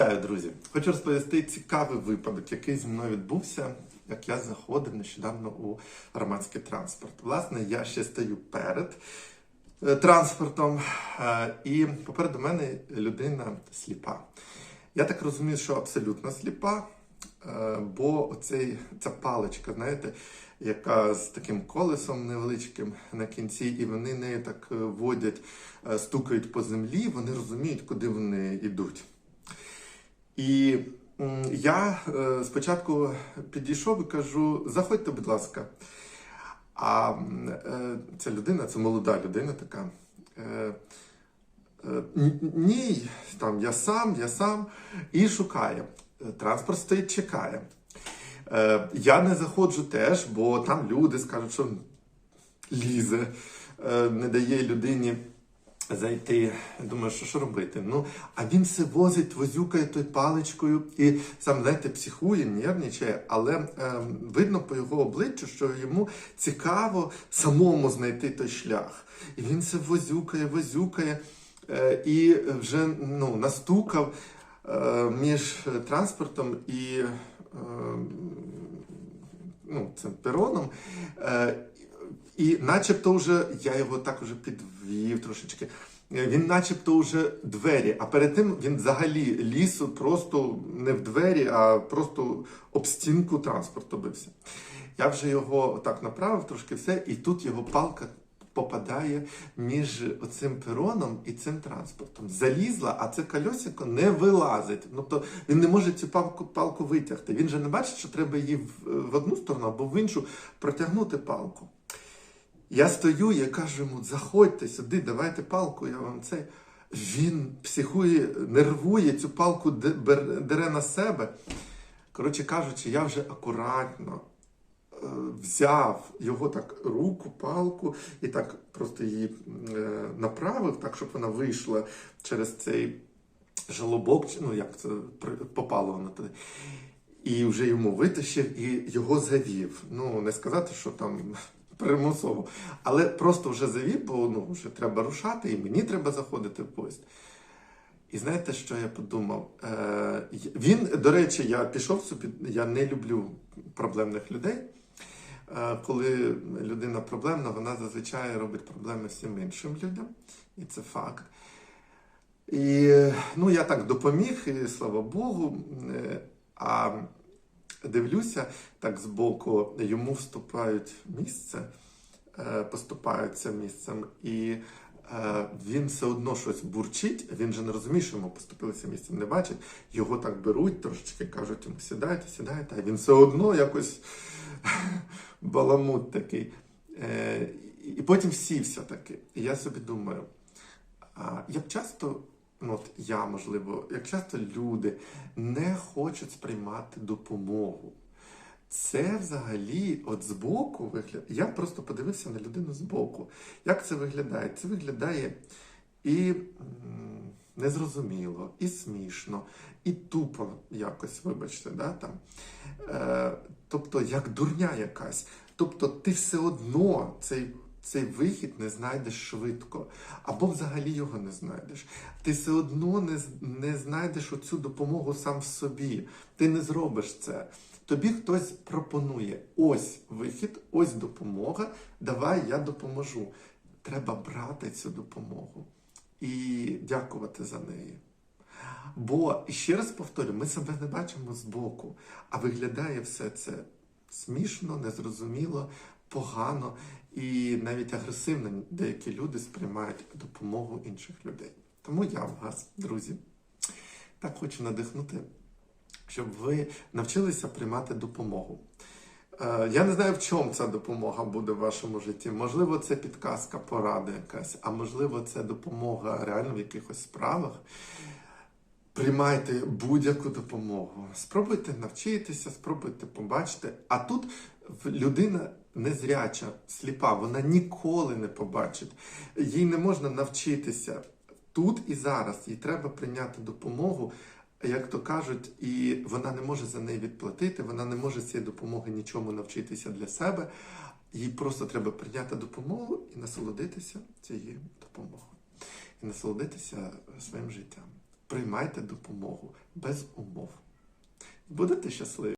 Вітаю, друзі! Хочу розповісти цікавий випадок, який зі мною відбувся, як я заходив нещодавно у громадський транспорт. Власне, я ще стою перед е, транспортом, е, і попереду мене людина сліпа. Я так розумію, що абсолютно сліпа, е, бо оцей, ця паличка, знаєте, яка з таким колесом невеличким на кінці, і вони нею так водять, стукають по землі, вони розуміють, куди вони йдуть. І я е, спочатку підійшов і кажу: заходьте, будь ласка. А е, ця людина, це молода людина така. Е, ні, там я сам, я сам і шукає. Транспорт стоїть, чекає. Я не заходжу теж, бо там люди скажуть, що лізе, не дає людині зайти. Думаю, що що робити? Ну, а він все возить, возюкає той паличкою і сам, знаєте, психує, нервничає, але е, видно по його обличчю, що йому цікаво самому знайти той шлях. І він все возюкає, возюкає е, і вже ну, настукав е, між транспортом і. Е, ну, цим пероном. І начебто вже я його так вже підвів трошечки. Е, Він начебто вже двері, а перед тим він взагалі лісу просто не в двері, а просто об стінку транспорту бився. Я вже його так направив трошки все, і тут його палка попадає між оцим пероном і цим транспортом. Залізла, а це кольосико не вилазить. Тобто він не може цю палку, палку витягти. Він же не бачить, що треба її в одну сторону або в іншу протягнути палку. Я стою, я кажу йому, заходьте сюди, давайте палку, я вам цей. Він психує, нервує цю палку, де- дере на себе. Коротше кажучи, я вже акуратно е, взяв його так руку, палку, і так просто її е, направив, так, щоб вона вийшла через цей жалобок, ну як це попало воно туди. І вже йому витащив і його завів. Ну, не сказати, що там примусово, але просто вже завів, бо ну, вже треба рушати, і мені треба заходити в поїзд. І знаєте, що я подумав? Е, він, до речі, я пішов собі, я не люблю проблемних людей. Е, коли людина проблемна, вона зазвичай робить проблеми всім іншим людям, і це факт. І ну, я так допоміг, і слава Богу. Е, А дивлюся, так збоку йому вступають місце, е, поступаються місцем, і е, він все одно щось бурчить, він же не розуміє, що йому поступилося місцем, не бачить. Його так беруть, трошечки кажуть йому сідайте, сідайте, а він все одно якось баламут такий. Е, І потім сівся таки. І я собі думаю, як часто, от я можливо, як часто люди не хочуть сприймати допомогу. Це взагалі, от збоку виглядає. Я просто подивився на людину збоку. Як це виглядає? Це виглядає і незрозуміло, і смішно, і тупо якось, вибачте, да, там. Е, тобто, як дурня якась. Тобто, ти все одно цей. Цей вихід не знайдеш швидко, або взагалі його не знайдеш. Ти все одно не, не знайдеш оцю допомогу сам в собі. Ти не зробиш це. Тобі хтось пропонує: ось вихід, ось допомога. Давай я допоможу. Треба брати цю допомогу і дякувати за неї. Бо ще раз повторю, ми себе не бачимо збоку, а виглядає все це смішно, незрозуміло, погано і навіть агресивно деякі люди сприймають допомогу інших людей. Тому я вас, друзі, так хочу надихнути, щоб ви навчилися приймати допомогу. Е, Я не знаю, в чому ця допомога буде в вашому житті. Можливо, це підказка, порада якась, а можливо, це допомога реально в якихось справах. Приймайте будь-яку допомогу. Спробуйте навчитися, спробуйте побачити. А тут людина незряча, сліпа, вона ніколи не побачить. Їй не можна навчитися тут і зараз. Їй треба прийняти допомогу, як то кажуть, і вона не може за неї відплатити, вона не може цієї допомоги нічому навчитися для себе. Їй просто треба прийняти допомогу і насолодитися цією допомогою. І насолодитися своїм життям. приймайте допомогу без умов. Будете щасливі!